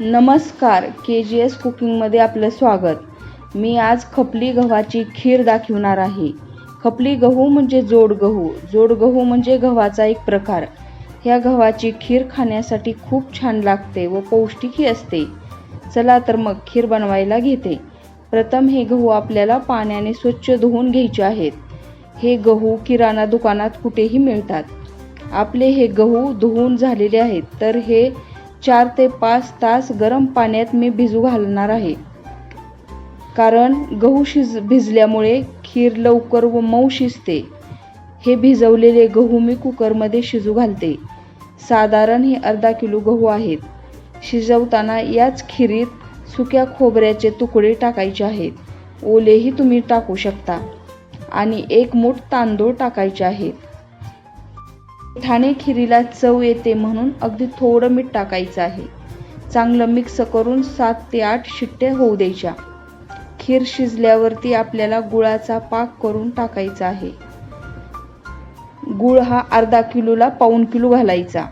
नमस्कार के G S कुकिंगमध्ये आपलं स्वागत. मी आज खपली गव्हाची खीर दाखवणार आहे. खपली गहू म्हणजे जोड गहू. जोड गहू म्हणजे गव्हाचा एक प्रकार. ह्या गव्हाची खीर खाण्यासाठी खूप छान लागते व पौष्टिकही असते. चला तर मग खीर बनवायला घेते. प्रथम हे गहू आपल्याला पाण्याने स्वच्छ धुवून घ्यायचे आहेत. हे गहू किराणा दुकानात कुठेही मिळतात. आपले हे गहू धुवून झालेले आहेत. तर हे चार ते पाच तास गरम पाण्यात मी भिजू घालणार आहे. कारण गहू शिज भिजल्यामुळे खीर लवकर व मऊ शिजते. हे भिजवलेले गहू मी कुकरमध्ये शिजू घालते. साधारण हे अर्धा किलो गहू आहेत. शिजवताना याच खिरीत सुक्या खोबऱ्याचे तुकडे टाकायचे आहेत. ओलेही तुम्ही टाकू शकता. आणि एक मूठ तांदूळ टाकायचे आहेत. ठाणे खिरीला चव येते म्हणून अगदी थोडं मीठ टाकायचं आहे. चांगलं मिक्स करून सात ते आठ शिट्ट्या होऊ द्यायच्या. खीर शिजल्यावरती आपल्याला गुळाचा पाक करून टाकायचा आहे. गुळ हा अर्धा किलोला पाऊण किलो घालायचा.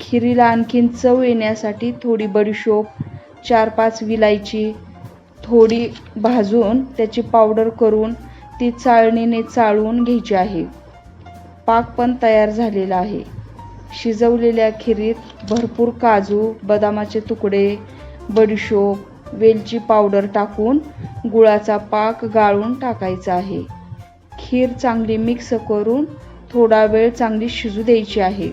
खिरीला आणखीन चव येण्यासाठी थोडी बडीशोप चार पाच विलायची थोडी भाजून त्याची पावडर करून ती चाळणीने चाळून घ्यायची आहे. पाक पण तयार झालेला आहे. शिजवलेल्या खिरीत भरपूर काजू बदामाचे तुकडे बडीशोप वेलची पावडर टाकून गुळाचा पाक गाळून टाकायचा आहे. खीर चांगली मिक्स करून थोडा वेळ चांगली शिजू द्यायची आहे.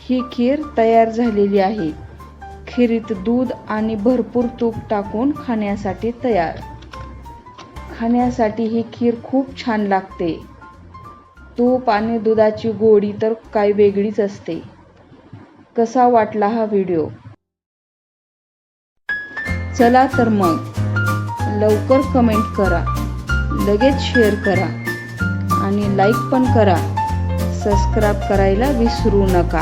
ही खीर तयार झालेली आहे. खिरीत दूध आणि भरपूर तूप टाकून खाण्यासाठी तयार. खाण्यासाठी ही खीर खूप छान लागते. तूप आणि दुधाची गोडी तर काही वेगळीच असते. कसा वाटला हा व्हिडिओ? चला तर मग लवकर कमेंट करा लगेच शेअर करा आणि लाईक पण करा. सबस्क्राईब करायला विसरू नका.